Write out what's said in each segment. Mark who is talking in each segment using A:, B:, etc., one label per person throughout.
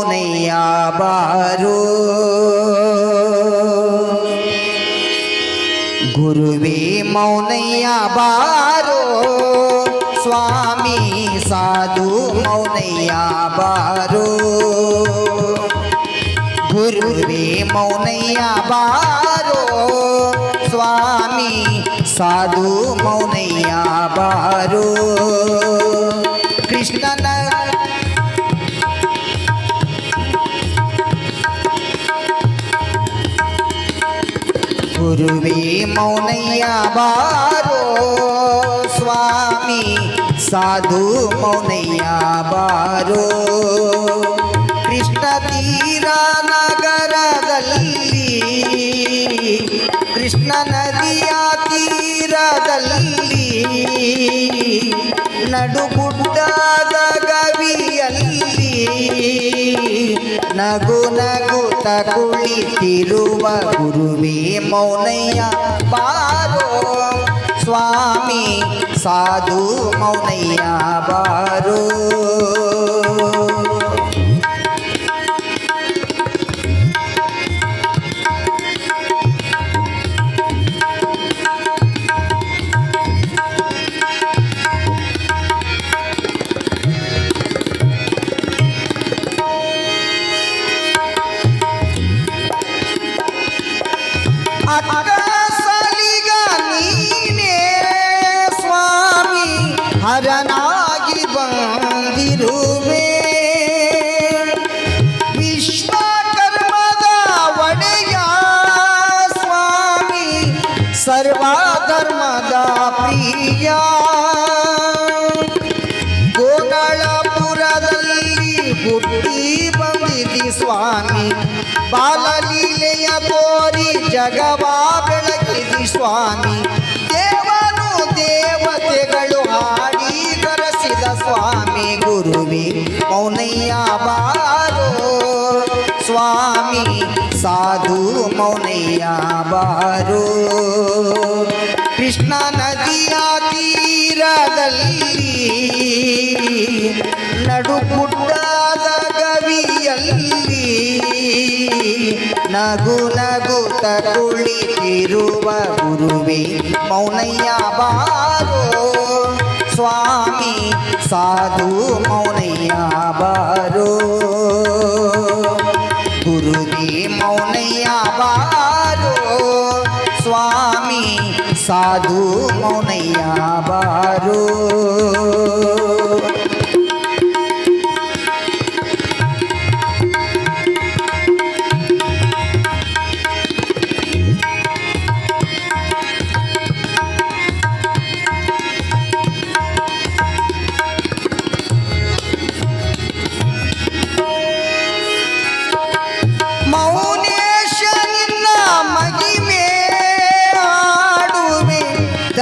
A: नैया बारू। गुरुवे मौनैया बारो। स्वामी साधु मौनैया बारो। गुरुवे मौनैया बारो। स्वामी साधु मौनैया बारो। ಗುರುವೇ ಮೌನಯ್ಯ ಬಾರೋ ಸ್ವಾಮಿ. ಸಾಧು ಮೌನಯ್ಯ ಬಾರೋ. ಕೃಷ್ಣ ತೀರ ನಗರದಲ್ಲಿ, ಕೃಷ್ಣ ನದಿಯ ತೀರದಲ್ಲಿ, ನಡುಗುಡ್ಡದ ಗವಿಯಲ್ಲಿ ನಗು ನಗುತ್ತ ಕುಳಿತಿರುವ ಗುರುವೇ ಮೌನಯ್ಯ ಬಾರೋ ಸ್ವಾಮಿ ಸಾಧು ಮೌನಯ್ಯ ಬಾರೋ ಪ್ರಿಯ ಗೋನಳಪುರದಲ್ಲಿ ಹುಟ್ಟಿ ಬಂದಿದಿ ಸ್ವಾಮಿ ಬಾಲಲೀಲೆಯ ತೋರಿ ಜಗವ ಬೆಳಗಿದಿ ಸ್ವಾಮಿ ದೇವನು ದೇವತೆಗಳು ಹಾಡಿ ಕರೆಸಿದ ಸ್ವಾಮಿ ಗುರುವಿ ಮೌನಯ್ಯ ಬಾರೋ ಸ್ವಾಮಿ ಸಾಧು ಮೌನಯ್ಯ ಬಾರೋ ಕೃಷ್ಣ ನದಿಯ ನಡುಗುಡ್ಡದ ಗವಿಯಲ್ಲಿ ನಗು ನಗು ತಗುಳಿರುವ ಗುರುವೆ ಮೌನಯ್ಯ ಬಾರೋ. ಸ್ವಾಮಿ, ಸಾಧು ಮೌನಯ್ಯ ಬಾರೋ. ಗುರುವೆ ಮೌನಯ್ಯ ಬಾರೋ. ಸ್ವಾಮಿ, ಸಾಧು ಮೌನಯ್ಯ ಬಾರೋ.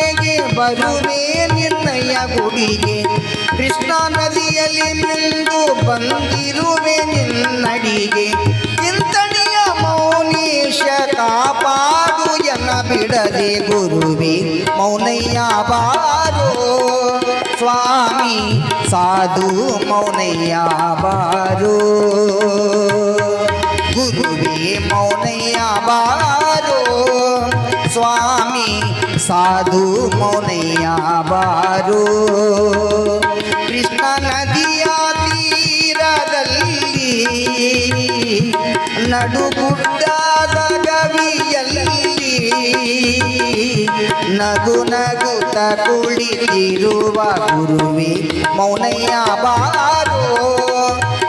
A: ಪ್ರತಿಯಾಮವಾಶೆಗೆ ಬರುವೆ ನಿನ್ನಯ ಗುಡಿಗೆ. ಕೃಷ್ಣ ನದಿಯಲ್ಲಿ ನಿಂದು ಬಂದಿರುವೆ ನಿನ್ನಡಿಗೆ. ಚಿಂತನೆಯ ಮೌನೀಶ ಕಾಪಾಡು ಎನ್ನ ಬಿಡದೆ ಗುರುವೆ. ಮೌನಯ್ಯ ಬಾರೋ. ಸ್ವಾಮಿ, ಸಾಧು ಮೌನಯ್ಯ ಬಾರೋ. ಗುರುವೇ ಮೌನಯ್ಯ ಬಾರೋ. ಸ್ವಾಮಿ ಸಾಧು ಮೌನಯ್ಯ ಬಾರು. ಕೃಷ್ಣ ನದಿಯ ತೀರದಲ್ಲಿ ನಡುಗುಡ್ಡದ ಗವಿಯಲ್ಲಿ ನಗು ನಗುತ್ತ ಕುಳಿತಿರುವ ಗುರುವಿ ಮೌನಯ್ಯ ಬಾರೋ.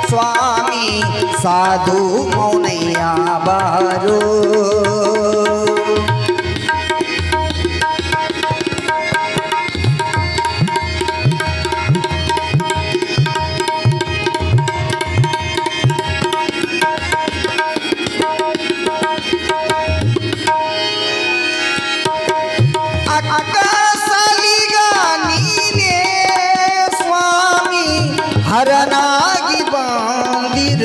A: ಸ್ವಾಮಿ, ಸಾಧು ಮೌನಯ್ಯ ಬಾರೋ.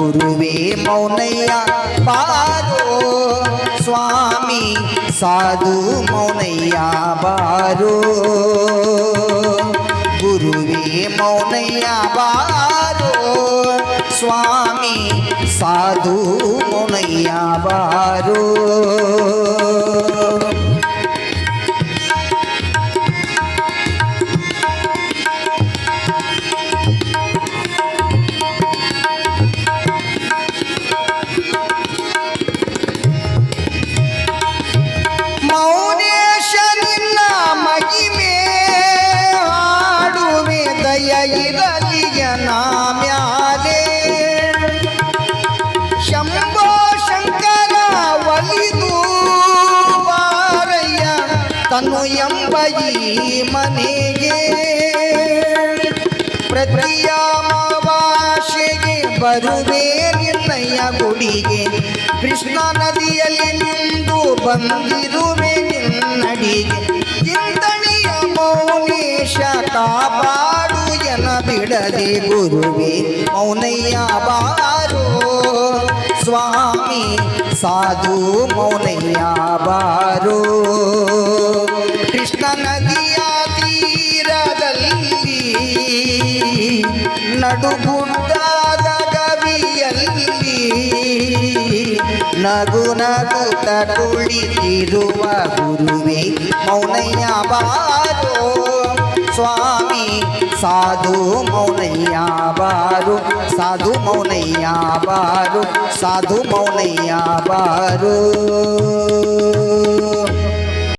A: गुरुवे मौनैया बारो। स्वामी साधु मौनैया बारो। गुरुवे मौनैया बारो। स्वामी साधु मौनैया बारो। ಇರಲಿಯ ನಾಮ್ಯಾಲೆ. ಶಂಭೋ ಶಂಕರ ಒಲಿದು ಬಾರಯ್ಯ, ತನು ಎಂಬ ಈ ಮನೆಗೆ. ಭಾಷೆಗೆ ಬರುವೆ ನಿನ್ನಯ್ಯ ಗುಡಿಗೆ. ಕೃಷ್ಣ ನದಿಯಲ್ಲಿ ನಿಂದು ಬಂದಿರುವೆ ನಿನ್ನಡಿಗೆ. ಚಿಂತನೆಯ ಮೌನೇಶ ಕಾಪಾಡು ಎನ ಬಿಡದೆ ಗುರುವೆ, ಮೌನಯ್ಯ ಬಾರೋ. ಸ್ವಾಮಿ, ಸಾಧು ಮೌನಯ್ಯ ಬಾರೋ. ಕೃಷ್ಣ ನದಿಯ ತೀರದಲ್ಲಿ ನಡುಗುಡ್ಡಾದ ಗವಿಯಲ್ಲಿ, ನಗು ನಗು ಕುಳಿತಿರುವ ಗುರುವೆ, ಮೌನಯ್ಯ ಬಾರೋ. ಸ್ವಾಮಿ સાધુ મૌનૈયા બારુ સાધુ મૌનૈયા બારુ સાધુ મૌનૈયા બારુ